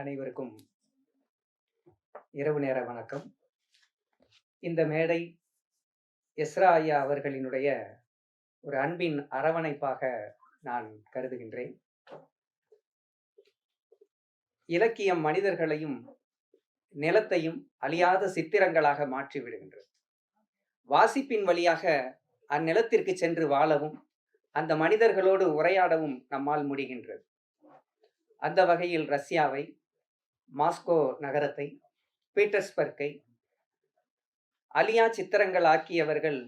அனைவருக்கும் இரவு நேர வணக்கம். இந்த மேடை எஸ்ரா ஐயா அவர்களினுடைய ஒரு அன்பின் அரவணைப்பாக நான் கருதுகின்றேன். இலக்கியம் மனிதர்களையும் நிலத்தையும் அழியாத சித்திரங்களாக மாற்றி விடுகின்றது. வாசிப்பின் வழியாக அந்நிலத்திற்கு சென்று வாழவும் அந்த மனிதர்களோடு உரையாடவும் நம்மால் முடிகின்றது. அந்த வகையில் ரஷ்யாவை மாஸ்கோ நகரத்தை பீட்டர்ஸ்பர்க்கை அலியா சித்திரங்கள் ஆக்கியவர்கள்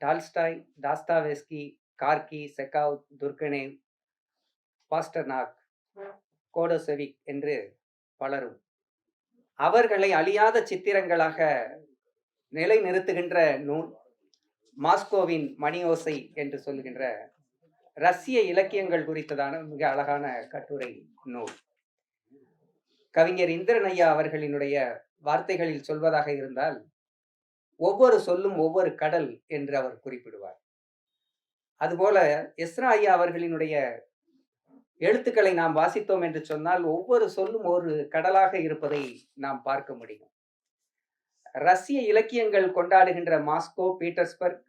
Tolstoy Dostoevsky Gorky Chekhov Turgenev Pasternak Khodasevich என்று பலரும். அவர்களை அழியாத சித்திரங்களாக நிலைநிறுத்துகின்ற நூல் மாஸ்கோவின் மணியோசை என்று சொல்கின்ற ரஷ்ய இலக்கியங்கள் குறித்ததான மிக அழகான கட்டுரை நூல். கவிஞர் இந்திரன் ஐயா அவர்களினுடைய வார்த்தைகளில் சொல்வதாக இருந்தால் ஒவ்வொரு சொல்லும் ஒவ்வொரு கடல் என்று அவர் குறிப்பிடுவார். அதுபோல எஸ்ரா ஐயா அவர்களினுடைய எழுத்துக்களை நாம் வாசித்தோம் என்று சொன்னால் ஒவ்வொரு சொல்லும் ஒரு கடலாக இருப்பதை நாம் பார்க்க முடியும். ரஷ்ய இலக்கியங்கள் கொண்டாடுகின்ற மாஸ்கோ பீட்டர்ஸ்பர்க்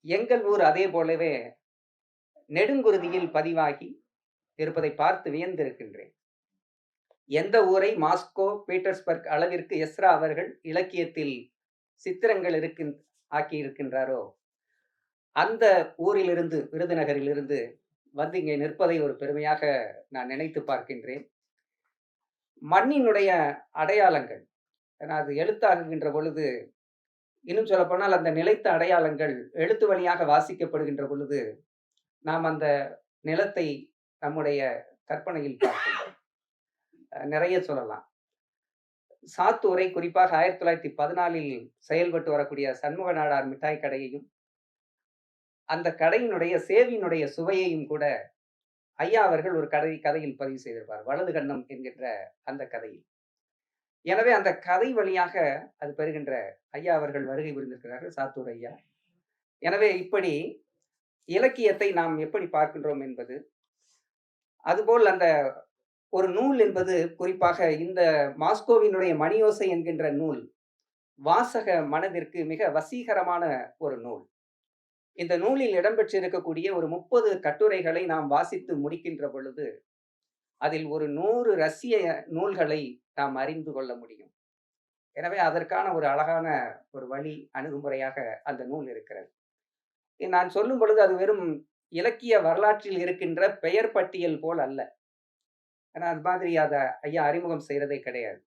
எங்கள் ஊர் அதே போலவே நெடுங்குருதியில் பதிவாகி இருப்பதை பார்த்து வியந்திருக்கின்றேன். எந்த ஊரை மாஸ்கோ பீட்டர்ஸ்பர்க் அளவிற்கு எஸ்ரா அவர்கள் இலக்கியத்தில் சித்திரங்கள் இருக்கின் ஆக்கி இருக்கின்றாரோ அந்த ஊரிலிருந்து விருதுநகரிலிருந்து வந்து இங்கே நிற்பதை ஒரு பெருமையாக நான் நினைத்து பார்க்கின்றேன். மண்ணினுடைய அடையாளங்கள் ஏன்னா அது எழுத்தாகுகின்ற பொழுது இன்னும் சொல்லப்போனால் அந்த நிலைத்த அடையாளங்கள் எழுத்து வழியாக வாசிக்கப்படுகின்ற பொழுது நாம் அந்த நிலத்தை நம்முடைய கற்பனையில் பார்க்கின்றோம் நிறைய சொல்லலாம். சாத்தூரை குறிப்பாக ஆயிரத்தி தொள்ளாயிரத்தி பதினாலில் செயல்பட்டு வரக்கூடிய சண்முக நாடார் மிட்டாய் கடையையும் அந்த கடையினுடைய சேவியினுடைய சுவையையும் கூட ஐயா அவர்கள் ஒரு கதை கதையில் பதிவு செய்திருப்பார். வலது கண்ணம் என்கின்ற அந்த கதையில். எனவே அந்த கதை வழியாக அது பெறுகின்ற ஐயா அவர்கள் வருகை புரிந்திருக்கிறார்கள் சாத்தூர் ஐயா. எனவே இப்படி இலக்கியத்தை நாம் எப்படி பார்க்கின்றோம் என்பது அதுபோல் அந்த ஒரு நூல் என்பது குறிப்பாக இந்த மாஸ்கோவினுடைய மணியோசை என்கின்ற நூல் வாசக மனதிற்கு மிக வசீகரமான ஒரு நூல். இந்த நூலில் இடம்பெற்றிருக்கக்கூடிய ஒரு முப்பது கட்டுரைகளை நாம் வாசித்து முடிக்கின்ற பொழுது அதில் ஒரு நூறு ரஷ்ய நூல்களை நாம் அறிந்து கொள்ள முடியும். எனவே அதற்கான ஒரு அழகான ஒரு வழி அணுகுமுறையாக அந்த நூல் இருக்கிறது. நான் சொல்லும் பொழுது அது வெறும் இலக்கிய வரலாற்றில் இருக்கின்ற பெயர் பட்டியல் போல் அல்ல. ஆனால் அது மாதிரி அதை ஐயா அறிமுகம் செய்கிறதே கிடையாது.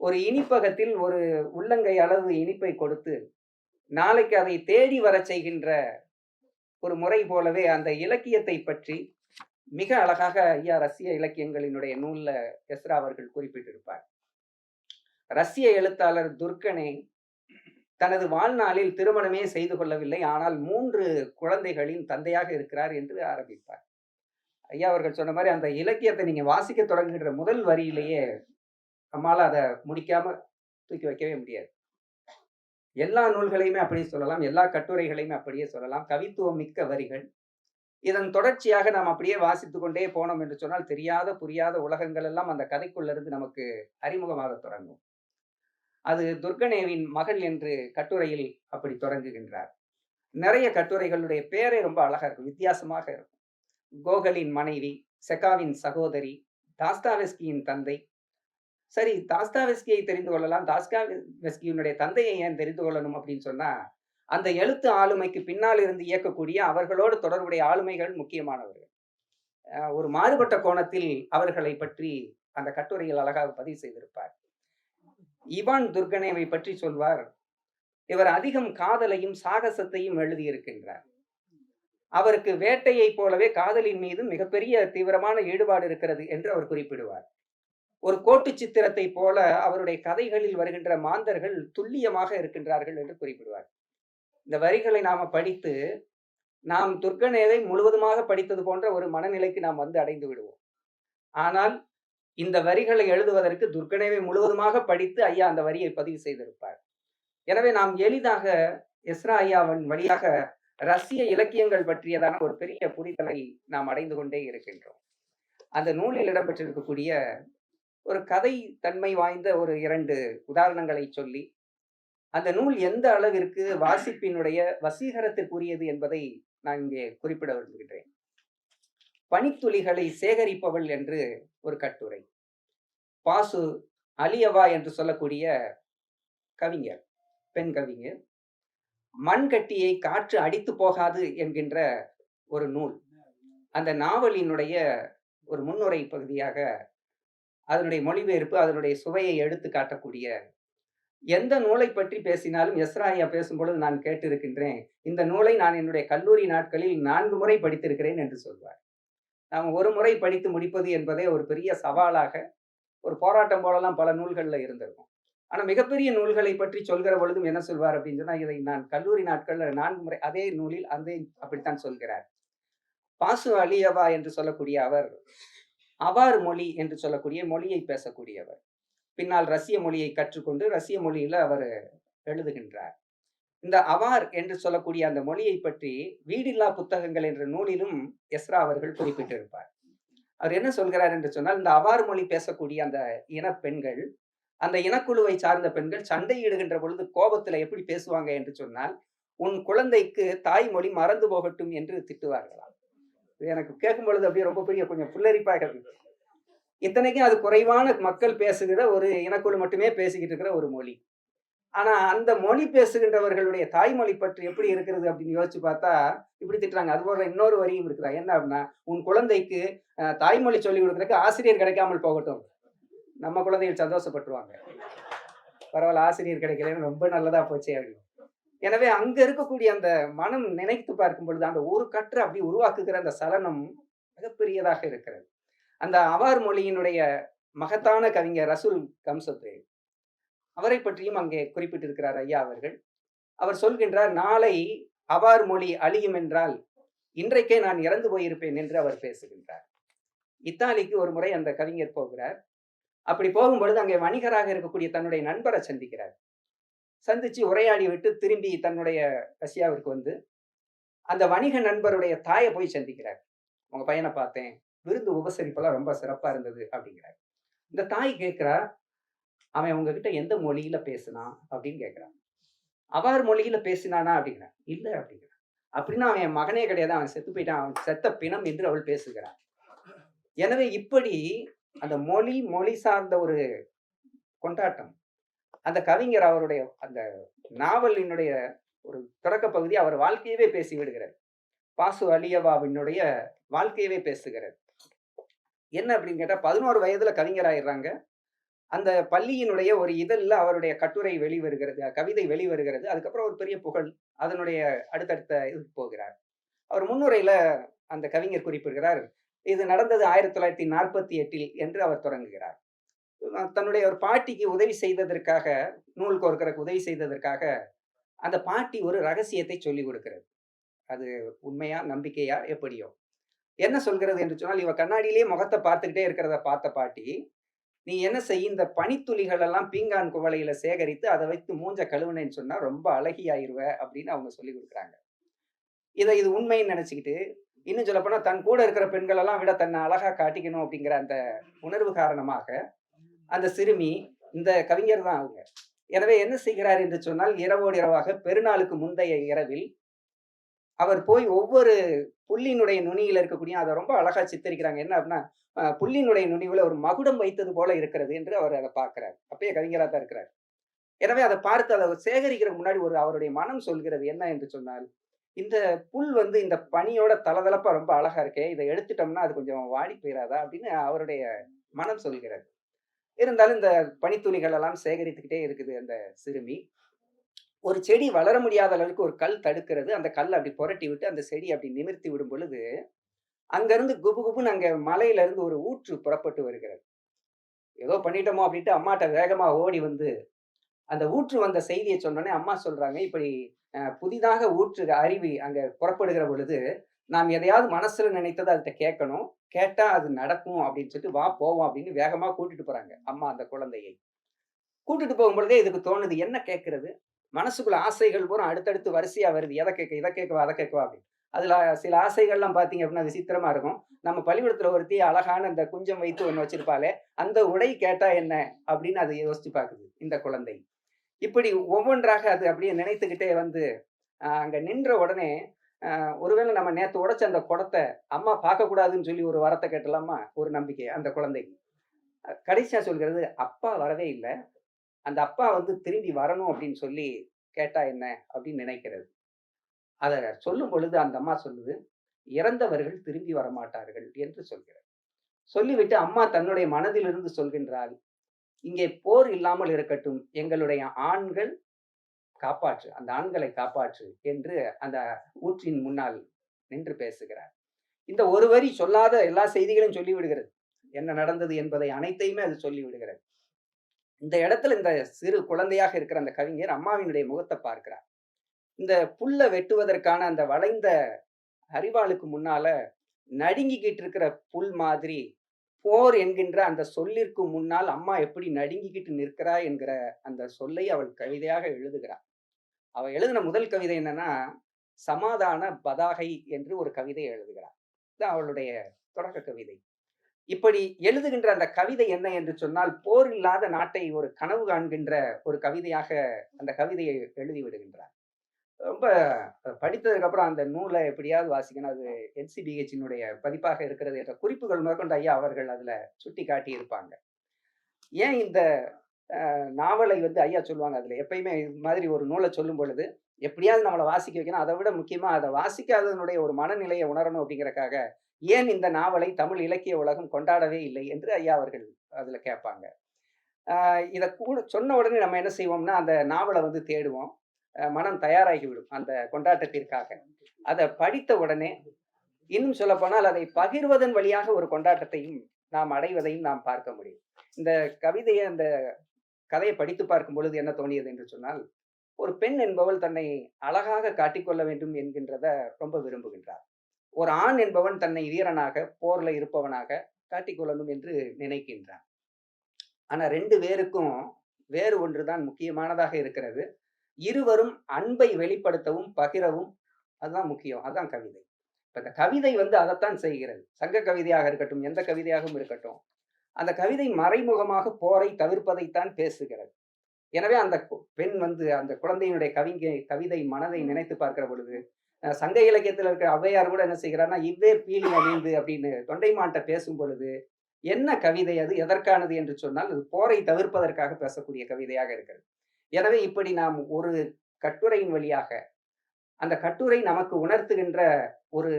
ஒரு இனிப்பகத்தில் ஒரு உள்ளங்கை அளவு இனிப்பை கொடுத்து நாளைக்கு அதை தேடி வர செய்கின்ற ஒரு முறை போலவே அந்த இலக்கியத்தை பற்றி மிக அழகாக ஐயா ரஷ்ய இலக்கியங்களினுடைய நூலில் எஸ்ரா அவர்கள் குறிப்பிட்டிருப்பார். ரஷ்ய எழுத்தாளர் துர்கனே தனது வாழ்நாளில் திருமணமே செய்து கொள்ளவில்லை ஆனால் மூன்று குழந்தைகளின் தந்தையாக இருக்கிறார் என்று ஆரம்பிப்பார். ஐயா அவர்கள் சொன்ன மாதிரி அந்த இலக்கியத்தை நீங்க வாசிக்க தொடங்குகிற முதல் வரியிலேயே நம்மால அதை முடிக்காம தூக்கி வைக்கவே முடியாது. எல்லா நூல்களையுமே அப்படியே சொல்லலாம். எல்லா கட்டுரைகளையுமே அப்படியே சொல்லலாம். கவித்துவம் மிக்க வரிகள். இதன் தொடர்ச்சியாக நாம் அப்படியே வாசித்து கொண்டே போனோம் என்று சொன்னால் தெரியாத புரியாத உலகங்கள் எல்லாம் அந்த கதைக்குள்ள இருந்து நமக்கு அறிமுகமாக தொடங்கும். அது துர்கனேவின் மகள் என்று கட்டுரையில் அப்படி தொடங்குகின்றார். நிறைய கட்டுரைகளுடைய பேரே ரொம்ப அழகா இருக்கும். வித்தியாசமாக இருக்கும். கோகலின் மனைவி செகாவின் சகோதரி தாஸ்தாவெஸ்கியின் தந்தை. சரி தாஸ்தாவெஸ்கியை தெரிந்து கொள்ளலாம். தாஸ்காவெஸ்கியினுடைய தந்தையை ஏன் தெரிந்து கொள்ளணும் அப்படின்னு சொன்னா அந்த எழுத்து ஆளுமைக்கு பின்னால் இருந்து இயக்கக்கூடிய அவர்களோடு தொடர்புடைய ஆளுமைகள் முக்கியமானவர்கள். ஒரு மாறுபட்ட கோணத்தில் அவர்களை பற்றி அந்த கட்டுரையில் அழகாக பதிவு செய்திருப்பார். இவான் துர்கனேவை பற்றி சொல்வார் இவர் அதிகம் காதலையும் சாகசத்தையும் எழுதியிருக்கின்றார். அவருக்கு வேட்டையை போலவே காதலின் மீதும் மிகப்பெரிய தீவிரமான ஈடுபாடு இருக்கிறது என்று அவர் குறிப்பிடுவார். ஒரு கோட்டு சித்திரத்தை போல அவருடைய கதைகளில் வருகின்ற மாந்தர்கள் துல்லியமாக இருக்கின்றார்கள் என்று குறிப்பிடுவார். இந்த வரிகளை நாம படித்து நாம் துர்கனேவை முழுவதுமாக படித்தது போன்ற ஒரு மனநிலைக்கு நாம் வந்து அடைந்து விடுவோம். ஆனால் இந்த வரிகளை எழுதுவதற்கு துர்கனேவை முழுவதுமாக படித்து ஐயா அந்த வரியை பதிவு செய்திருப்பார். எனவே நாம் எளிதாக எஸ்ரா ஐயாவின் வழியாக ரஷ்ய இலக்கியங்கள் பற்றியதான ஒரு பெரிய புரிதலை நாம் அடைந்து கொண்டே இருக்கின்றோம் அந்த நூலில் இடம்பெற்றிருக்கக்கூடிய ஒரு கதை தன்மை வாய்ந்த ஒரு இரண்டு உதாரணங்களை சொல்லி, அந்த நூல் எந்த அளவிற்கு வாசிப்பினுடைய வசீகரத்திற்குரியது என்பதை நான் இங்கே குறிப்பிட விரும்புகின்றேன். பனித்துளிகளை சேகரிப்பவள் என்று ஒரு கட்டுரை. பாசு அலியவா என்று சொல்லக்கூடிய கவிஞர், பெண் கவிஞர். மண்கட்டியை காற்று அடித்து போகாது என்கின்ற ஒரு நூல். அந்த நாவலினுடைய ஒரு முன்னுரை பகுதியாக அதனுடைய மொழிபெயர்ப்பு, அதனுடைய சுவையை எடுத்து காட்டக்கூடிய எந்த நூலை பற்றி பேசினாலும் எஸ்ராயா பேசும்பொழுது நான் கேட்டிருக்கின்றேன். இந்த நூலை நான் என்னுடைய கல்லூரி நாட்களில் நான்கு முறை படித்திருக்கிறேன் என்று சொல்வார். நாம் ஒரு முறை படித்து முடிப்பது என்பதே ஒரு பெரிய சவாலாக, ஒரு போராட்டம் போலலாம் பல நூல்களில் இருந்திருக்கும். ஆனால் மிகப்பெரிய நூல்களை பற்றி சொல்கிற பொழுதும் என்ன சொல்வார் அப்படின்னு சொன்னா, இதை நான் கல்லூரி நாட்களில் நான்கு முறை அதே நூலில் அதே அப்படித்தான் சொல்கிறார். பாசு அலியவா என்று சொல்லக்கூடிய அவர், அவார் மொழி என்று சொல்லக்கூடிய மொழியை பேசக்கூடியவர். பின்னால் ரஷ்ய மொழியை கற்றுக்கொண்டு ரஷ்ய மொழியில அவர் எழுதுகின்றார். இந்த அவார் என்று சொல்லக்கூடிய அந்த மொழியை பற்றி வீடில்லா புத்தகங்கள் என்ற நூலிலும் எஸ்ரா அவர்கள் குறிப்பிட்டிருப்பார். அவர் என்ன சொல்கிறார் என்று சொன்னால், இந்த அவார் மொழி பேசக்கூடிய அந்த இனப்பெண்கள் அந்த இனக்குழுவை சார்ந்த பெண்கள் சண்டையிடுகின்ற பொழுது கோபத்துல எப்படி பேசுவாங்க என்று சொன்னால், "உன் குழந்தைக்கு தாய்மொழி மறந்து போகட்டும்" என்று திட்டுவார்களாம். இது எனக்கு கேட்கும் பொழுது அப்படியே ரொம்ப பெரிய கொஞ்சம் புல்லரிப்பாக இருந்தது. இத்தனைக்கும் அது குறைவான மக்கள் பேசுகிற ஒரு இனக்குழு மட்டுமே பேசிக்கிட்டு இருக்கிற ஒரு மொழி. ஆனா அந்த மொழி பேசுகின்றவர்களுடைய தாய்மொழி பற்றி எப்படி இருக்கிறது அப்படின்னு யோசிச்சு பார்த்தா, இப்படி திட்டுறாங்க. அதுபோல இன்னொரு வரியும் இருக்குதா. என்ன அப்படின்னா, "உன் குழந்தைக்கு தாய்மொழி சொல்லிக் கொடுக்குறதுக்கு ஆசிரியர் கிடைக்காமல் போகட்டும்." நம்ம குழந்தைகள் சந்தோஷப்பட்டுருவாங்க. பரவாயில்ல ஆசிரியர் கிடைக்கலன்னு ரொம்ப நல்லதா போச்சே அப்படின்னு. எனவே அங்க இருக்கக்கூடிய அந்த மனம் நினைத்து பார்க்கும் பொழுது, அந்த ஒரு கற்று அப்படி உருவாக்குகிற அந்த சலனம் மிகப்பெரியதாக இருக்கிறது. அந்த அவார் மொழியினுடைய மகத்தான கவிஞர் ரசூல் கம்சத்வே. அவரை பற்றியும் அங்கே குறிப்பிட்டிருக்கிறார் ஐயா அவர்கள். அவர் சொல்கின்றார், "நாளை அவார் மொழி அழியும் என்றால், இன்றைக்கே நான் இறந்து போயிருப்பேன்" என்று அவர் பேசுகின்றார். இத்தாலிக்கு ஒரு முறை அந்த கவிஞர் போகிறார். அப்படி போகும்பொழுது அங்கே வணிகராக இருக்கக்கூடிய தன்னுடைய நண்பரை சந்திக்கிறார். சந்திச்சு உரையாடி விட்டு திரும்பி தன்னுடைய ரஷ்யாவிற்கு வந்து, அந்த வணிக நண்பருடைய தாயை போய் சந்திக்கிறார். "உங்க பையனை பார்த்தேன். விருந்து உபசரிப்பெல்லாம் ரொம்ப சிறப்பா இருந்தது" அப்படிங்கிறார். இந்த தாய் கேட்கிறா, "அவன் உங்ககிட்ட எந்த மொழியில பேசினான்?" அப்படின்னு கேட்கிறான் "அவார் மொழியில பேசினானா?" அப்படிங்கிறார். "இல்ல" அப்படிங்கிறார். "அப்படின்னா அவன் என் மகனே கிடையாது. அவன் செத்து போயிட்டான். அவன் செத்த பிணம்" என்று அவள் பேசுகிறான் எனவே இப்படி அந்த மொழி, மொழி சார்ந்த ஒரு கொண்டாட்டம். அந்த கவிஞர் அவருடைய அந்த நாவலினுடைய ஒரு தொடக்க பகுதி அவர் வாழ்க்கையவே பேசி விடுகிறார். பாசு அலியவாவினுடைய வாழ்க்கையவே பேசுகிறார். என்ன அப்படின்னு கேட்டா 11 வயதுல கவிஞர் ஆயிடுறாங்க. அந்த பள்ளியினுடைய ஒரு இதழ்ல அவருடைய கட்டுரை வெளிவருகிறது. கவிதை வெளிவருகிறது. அதுக்கப்புறம் ஒரு பெரிய புகழ். அதனுடைய அடுத்தடுத்த இதுக்கு போகிறார். அவர் முன்னுரையில அந்த கவிஞர் குறிப்பிடுகிறார், "இது நடந்தது 1948ல்" என்று அவர் தொடங்குகிறார். தன்னுடைய ஒரு பாட்டிக்கு உதவி செய்ததற்காக, நூல் கோர்க்கறக்கு உதவி செய்ததற்காக, அந்த பாட்டி ஒரு ரகசியத்தை சொல்லிக் கொடுக்கிறது. அது உண்மையா? நம்பிக்கையா? எப்படியோ. என்ன சொல்கிறது என்று சொன்னால், இவ கண்ணாடியிலேயே முகத்த பார்த்துக்கிட்டே இருக்கிறத பார்த்த பாட்டி, "நீ என்ன செய், இந்த பனித்துளிகள் எல்லாம் பீங்கான் குவளையில சேகரித்து, அதை வைத்து மூஞ்ச கழுவுனேன்னு சொன்னா ரொம்ப அழகியாயிருவ" அப்படின்னு அவங்க சொல்லிக் கொடுக்குறாங்க இதை இது உண்மைன்னு நினைச்சுக்கிட்டு, இன்னும் சொல்லப்போனா தன் கூட இருக்கிற பெண்கள் எல்லாம் விட தன்னை அழகா காட்டிக்கணும் அப்படிங்கிற அந்த உணர்வு காரணமாக, அந்த சிறுமி இந்த கவிஞர் தான் அவங்க. எனவே என்ன செய்கிறார் என்று சொன்னால், இரவோடு இரவாக பெருநாளுக்கு முந்தைய இரவில், அவர் போய் ஒவ்வொரு புள்ளினுடைய நுனியில் இருக்கக்கூடிய அதை ரொம்ப அழகா சித்தரிக்கிறாங்க. என்ன அப்படின்னா, புள்ளினுடைய நுனிவுல ஒரு மகுடம் வைத்தது போல இருக்கிறது என்று அவர் அதை பார்க்கிறார். அப்பயே கவிஞரா தான் இருக்கிறார். எனவே அதை பார்த்து அதை சேகரிக்கிறதுக்கு முன்னாடி ஒரு அவருடைய மனம் சொல்கிறது என்ன என்று சொன்னால், "இந்த புல் வந்து இந்த பனியோட தளதளப்பா ரொம்ப அழகா இருக்கே. இதை எடுத்துட்டோம்னா அது கொஞ்சம் வாடி போயிடாதா அப்படின்னு அவருடைய மனம் சொல்கிறது. இருந்தாலும் இந்த பனித்துணிகள் எல்லாம் சேகரித்துக்கிட்டே இருக்குது அந்த சிறுமி. ஒரு செடி வளர முடியாத அளவுக்கு ஒரு கல் தடுக்கிறது. அந்த கல் அப்படி புரட்டி விட்டு அந்த செடி அப்படி நிமிர்த்தி விடும் பொழுது, அங்கிருந்து குபு குபுன்னு அங்க மலையில இருந்து ஒரு ஊற்று புறப்பட்டு வருகிறது. ஏதோ பண்ணிட்டோமோ அப்படின்ட்டு அம்மாட்ட வேகமா ஓடி வந்து, அந்த ஊற்று வந்த செய்தியை சொன்னோடனே அம்மா சொல்றாங்க, "இப்படி புதிதாக ஊற்று அருவி அங்க புறப்படுகிற பொழுது, நாம் எதையாவது மனசுல நினைத்தது அதுகிட்ட கேட்கணும். கேட்டா அது நடக்கும்" அப்படின்னு சொல்லிட்டு, "வா போவோம்" அப்படின்னு வேகமா கூட்டிட்டு போறாங்க, அம்மா அந்த குழந்தையை. கூட்டிட்டு போகும்பொழுதே இதுக்கு தோணுது, என்ன கேட்கறது மனசுக்குள்ள ஆசைகள் பூரா அடுத்தடுத்து வரிசையா வருது. எதை கேட்க, இதை கேட்கவா, அதை கேட்கவா அப்படின்னு. அதுல சில ஆசைகள்லாம் பார்த்தீங்க அப்படின்னா விசித்திரமா இருக்கும். நம்ம பள்ளிக்கூடத்துல ஒருத்தி அழகான இந்த குஞ்சம் வைத்து ஒன்று வச்சிருப்பாளே, அந்த உடை கேட்டா என்ன? அப்படின்னு அது யோசிச்சு பார்க்குது, இந்த குழந்தை. இப்படி ஒவ்வொன்றாக அது அப்படியே நினைத்துக்கிட்டே வந்து, அங்கே அங்க நின்ற உடனே, ஒருவேளை நம்ம நேற்று உடைச்ச அந்த குடத்தை அம்மா பார்க்கக்கூடாதுன்னு சொல்லி ஒரு வரத்தை கேட்டலாமா? ஒரு நம்பிக்கை அந்த குழந்தைக்கு. கடைசியா சொல்கிறது, "அப்பா வரவே இல்லை அந்த அப்பா வந்து திரும்பி வரணும் அப்படின்னு சொல்லி கேட்டா என்ன?" அப்படின்னு நினைக்கிறது. அதை சொல்லும் பொழுது அந்த அம்மா சொல்லுது, "இறந்தவர்கள் திரும்பி வரமாட்டார்கள்" என்று சொல்கிறார் சொல்லிவிட்டு அம்மா தன்னுடைய மனதிலிருந்து சொல்கின்றாள், "இங்கே போர் இல்லாமல் இருக்கட்டும். எங்களுடைய ஆண்கள் காப்பாற்று. அந்த ஆண்களை காப்பாற்று" என்று அந்த ஊற்றின் முன்னால் நின்று பேசுகிறார். இந்த ஒரு வரி சொல்லாத எல்லா செய்திகளையும் சொல்லிவிடுகிறது. என்ன நடந்தது என்பதை அனைத்தையுமே அது சொல்லிவிடுகிறது. இந்த இடத்துல இந்த சிறு குழந்தையாக இருக்கிற அந்த கவிஞர் அம்மாவினுடைய முகத்தை பார்க்கிறார். இந்த புல்லை வெட்டுவதற்கான அந்த வளைந்த அரிவாளுக்கு முன்னால நடுங்கிக்கிட்டு இருக்கிற புல் மாதிரி, போர் என்கின்ற அந்த சொல்லிற்கு முன்னால் அம்மா எப்படி நடுங்கிக்கிட்டு நிற்கிறாய் என்கிற அந்த சொல்லை அவள் கவிதையாக எழுதுகிறாள். அவள் எழுதின முதல் கவிதை என்னன்னா, சமாதான பதாகை என்று ஒரு கவிதை எழுதுகிறாள். இது அவளுடைய தொடக்க கவிதை. இப்படி எழுதுகின்ற அந்த கவிதை என்ன என்று சொன்னால், போர் இல்லாத நாட்டை ஒரு கனவு காண்கின்ற ஒரு கவிதையாக அந்த கவிதையை எழுதி விடுகின்றார். ரொம்ப படித்ததுக்கு அப்புறம் அந்த நூலை எப்படியாவது வாசிக்கணும். அது என்சிபிஹெச்சினுடைய பதிப்பாக இருக்கிறது என்ற குறிப்புகள் மேற்கொண்டு ஐயா அவர்கள் அதுல சுட்டிக்காட்டி இருப்பாங்க. ஏன் இந்த நாவலை வந்து ஐயா சொல்லுவாங்க அதுல எப்பயுமே இது மாதிரி ஒரு நூலை சொல்லும் பொழுது, எப்படியாவது நம்மளை வாசிக்க வைக்கணும். அதை விட முக்கியமா அதை வாசிக்காததனுடைய ஒரு மனநிலையை உணரணும் அப்படிங்கிறக்காக, ஏன் இந்த நாவலை தமிழ் இலக்கிய உலகம் கொண்டாடவே இல்லை என்று ஐயா அவர்கள் அதுல கேட்பாங்க. இதை கூட சொன்ன உடனே நம்ம என்ன செய்வோம்னா, அந்த நாவலை வந்து தேடுவோம். மனம் தயாராகிவிடும் அந்த கொண்டாட்டத்திற்காக. அதை படித்த உடனே, இன்னும் சொல்லப்போனால் அதை பகிர்வதன் வழியாக ஒரு கொண்டாட்டத்தையும் நாம் அடைவதையும் நாம் பார்க்க முடியும். இந்த கவிதையை அந்த கதையை படித்து பார்க்கும் பொழுது என்ன தோணியது என்று சொன்னால், ஒரு பெண் என்பவள் தன்னை அழகாக காட்டிக்கொள்ள வேண்டும் என்கின்றத ரொம்ப விரும்புகின்றார். ஒரு ஆண் என்பவன் தன்னை வீரனாக, போர்ல இருப்பவனாக காட்டிக்கொள்ளணும் என்று நினைக்கின்றான். ஆனா ரெண்டு பேருக்கும் வேறு ஒன்று தான் முக்கியமானதாக இருக்கிறது. இருவரும் அன்பை வெளிப்படுத்தவும், பகிரவும் அதுதான் முக்கியம். அதான் கவிதை. இப்ப இந்த கவிதை வந்து அதத்தான் செய்கிறது. சங்க கவிதையாக இருக்கட்டும், எந்த கவிதையாகவும் இருக்கட்டும். அந்த கவிதை மறைமுகமாக போரை தவிர்ப்பதைத்தான் பேசுகிறது. எனவே அந்த பெண் வந்து அந்த குழந்தையினுடைய கவிங்க கவிதை மனதை நினைத்து பார்க்கிற பொழுது, சங்க இலக்கியத்துல இருக்கிற ஔவையார் கூட என்ன செய்கிறார்ன்னா, "இவ்வேர் பீலி அணிந்து" அப்படின்னு தொண்டைமான்ட்ட பேசும் பொழுது, என்ன கவிதை அது? எதற்கானது என்று சொன்னால், அது போரை தவிர்ப்பதற்காக பேசக்கூடிய கவிதையாக இருக்கிறது. எனவே இப்படி நாம் ஒரு கட்டுரையின் வழியாக, அந்த கட்டுரை நமக்கு உணர்த்துகின்ற ஒரு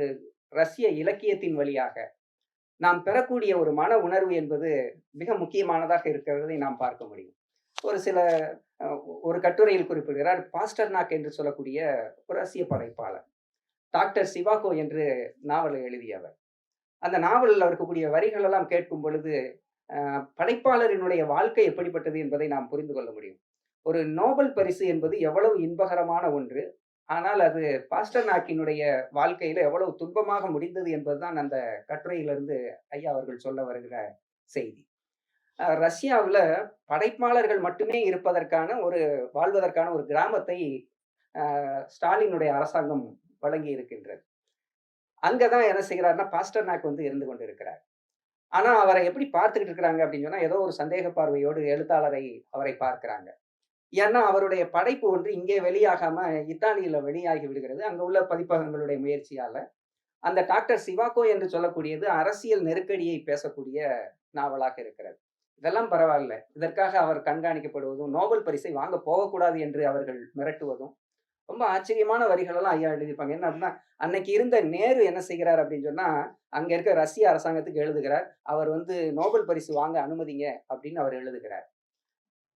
ரஷ்ய இலக்கியத்தின் வழியாக, நாம் பெறக்கூடிய ஒரு மன உணர்வு என்பது மிக முக்கியமானதாக இருக்கிறதை நாம் பார்க்க முடியும். ஒரு சில ஒரு கட்டுரையில் குறிப்பிடுகிறார். பாஸ்டர்னாக் என்று சொல்லக்கூடிய ஒரு ரஷ்ய படைப்பாளர். டாக்டர் சிவாகோ என்று நாவலை எழுதியவர். அந்த நாவலில் இருக்கக்கூடிய வரிகளெல்லாம் கேட்கும் பொழுது, படைப்பாளரினுடைய வாழ்க்கை எப்படிப்பட்டது என்பதை நாம் புரிந்து கொள்ள முடியும். ஒரு நோபல் பரிசு என்பது எவ்வளவு இன்பகரமான ஒன்று. ஆனால் அது பாஸ்டர்நாக்கினுடைய வாழ்க்கையில எவ்வளவு துன்பமாக முடிந்தது என்பதுதான் அந்த கட்டுரையிலிருந்து ஐயா அவர்கள் சொல்ல வருகிற செய்தி. ரஷ்யாவில் படைப்பாளர்கள் மட்டுமே இருப்பதற்கான ஒரு வாழ்வதற்கான ஒரு கிராமத்தை ஸ்டாலினுடைய அரசாங்கம் வழங்கி இருக்கின்றது. அங்கதான் என்ன செய்கிறாருன்னா பாஸ்டர்நாக் வந்து இருந்து கொண்டிருக்கிறார். ஆனா அவரை எப்படி பார்த்துக்கிட்டு இருக்கிறாங்க அப்படின்னு சொன்னா, ஏதோ ஒரு சந்தேக பார்வையோடு எழுத்தாளரை அவரை பார்க்கிறாங்க. ஏன்னா அவருடைய படைப்பு ஒன்று இங்கே வெளியாகாம இத்தாலியில வெளியாகி விடுகிறது. அங்க உள்ள பதிப்பகங்களுடைய முயற்சியால. அந்த டாக்டர் சிவாகோ என்று சொல்லக்கூடியது அரசியல் நெருக்கடியை பேசக்கூடிய நாவலாக இருக்கிறது. இதெல்லாம் பரவாயில்ல இதற்காக அவர் கண்காணிக்கப்படுவதும், நோபல் பரிசை வாங்க போகக்கூடாது என்று அவர்கள் மிரட்டுவதும், ரொம்ப ஆச்சரியமான வரிகளெல்லாம் ஐயா எழுதியிருப்பாங்க. என்ன அப்படின்னா, அன்னைக்கு இருந்த நேரு என்ன செய்கிறார் அப்படின்னு சொன்னா, அங்க இருக்க ரஷ்ய அரசாங்கத்துக்கு எழுதுகிறார். அவர் வந்து நோபல் பரிசு வாங்க அனுமதிங்க அப்படின்னு அவர் எழுதுகிறார்.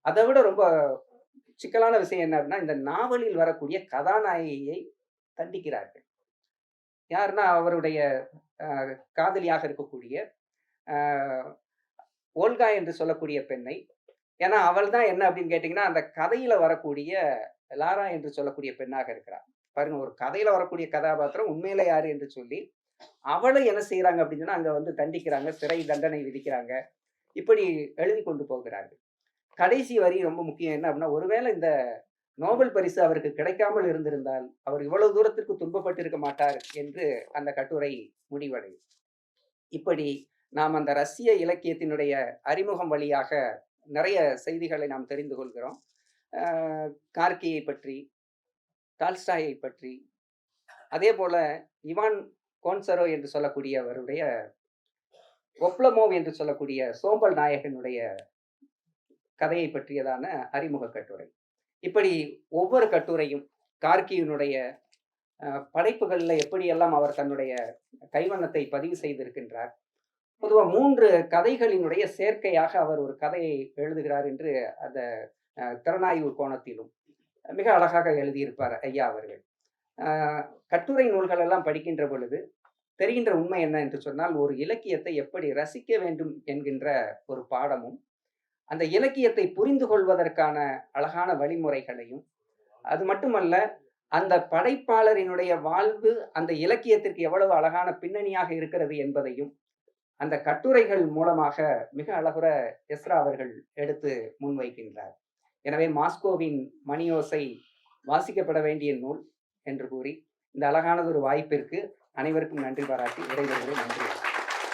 அதை விட ரொம்ப சிக்கலான விஷயம் என்ன அப்படின்னா, இந்த நாவலில் வரக்கூடிய கதாநாயகியை தண்டிக்கிறார்கள். யாருன்னா அவருடைய காதலியாக இருக்கக்கூடிய ஓல்கா என்று சொல்லக்கூடிய பெண்ணை. ஏன்னா அவள் தான் என்ன அப்படின்னு கேட்டிங்கன்னா அந்த கதையில வரக்கூடிய லாரா என்று சொல்லக்கூடிய பெண்ணாக இருக்கிறார். பாருங்க ஒரு கதையில வரக்கூடிய கதாபாத்திரம் உண்மையில யாரு என்று சொல்லி, அவளை என்ன செய்கிறாங்க அப்படின்னு சொன்னா, அங்க வந்து தண்டிக்கிறாங்க. சிறை தண்டனை விதிக்கிறாங்க. இப்படி எழுதி கொண்டு போகிறார்கள். கடைசி வரி ரொம்ப முக்கியம். என்ன அப்படின்னா, ஒருவேளை இந்த நோபல் பரிசு அவருக்கு கிடைக்காமல் இருந்திருந்தால் அவர் இவ்வளவு தூரத்திற்கு துன்பப்பட்டிருக்க மாட்டார் என்று அந்த கட்டுரை முடிவடையும். இப்படி நாம் அந்த ரஷ்ய இலக்கியத்தினுடைய அறிமுகம் வழியாக நிறைய செய்திகளை நாம் தெரிந்து கொள்கிறோம். கார்கியை பற்றி டால்ஸ்டாயை பற்றி அதே போல இவான் கோன்சரோ என்று சொல்லக்கூடியவருடைய ஒப்ளமோவ் என்று சொல்லக்கூடிய சோம்பல் நாயகனுடைய கதையை பற்றியதான அறிமுக கட்டுரை. இப்படி ஒவ்வொரு கட்டுரையும் கார்கியினுடைய படைப்புகளில் எப்படியெல்லாம் அவர் தன்னுடைய கைவண்ணத்தை பதிவு செய்திருக்கின்றார் பொதுவாக மூன்று கதைகளினுடைய சேர்க்கையாக அவர் ஒரு கதையை எழுதுகிறார் என்று அந்த திறனாய்வு கோணத்திலும் மிக அழகாக எழுதியிருப்பார் ஐயா அவர்கள். கட்டுரை நூல்கள் எல்லாம் படிக்கின்ற பொழுது தெரிகின்ற உண்மை என்ன என்று சொன்னால் ஒரு இலக்கியத்தை எப்படி ரசிக்க வேண்டும் என்கின்ற ஒரு பாடமும் அந்த இலக்கியத்தை புரிந்து கொள்வதற்கான அழகான வழிமுறைகளையும் அது மட்டுமல்ல அந்த படைப்பாளரினுடைய வாழ்வு அந்த இலக்கியத்திற்கு எவ்வளவு அழகான பின்னணியாக இருக்கிறது என்பதையும் அந்த கட்டுரைகள் மூலமாக மிக அழகுற எஸ்ரா அவர்கள் எடுத்து முன்வைக்கின்றார். எனவே மாஸ்கோவின் மணியோசை வாசிக்கப்பட வேண்டிய நூல் என்று கூறி இந்த அழகானதொரு வாய்ப்பிற்கு அனைவருக்கும் நன்றி பாராட்டி விடைபெறுகிறேன் நன்றி.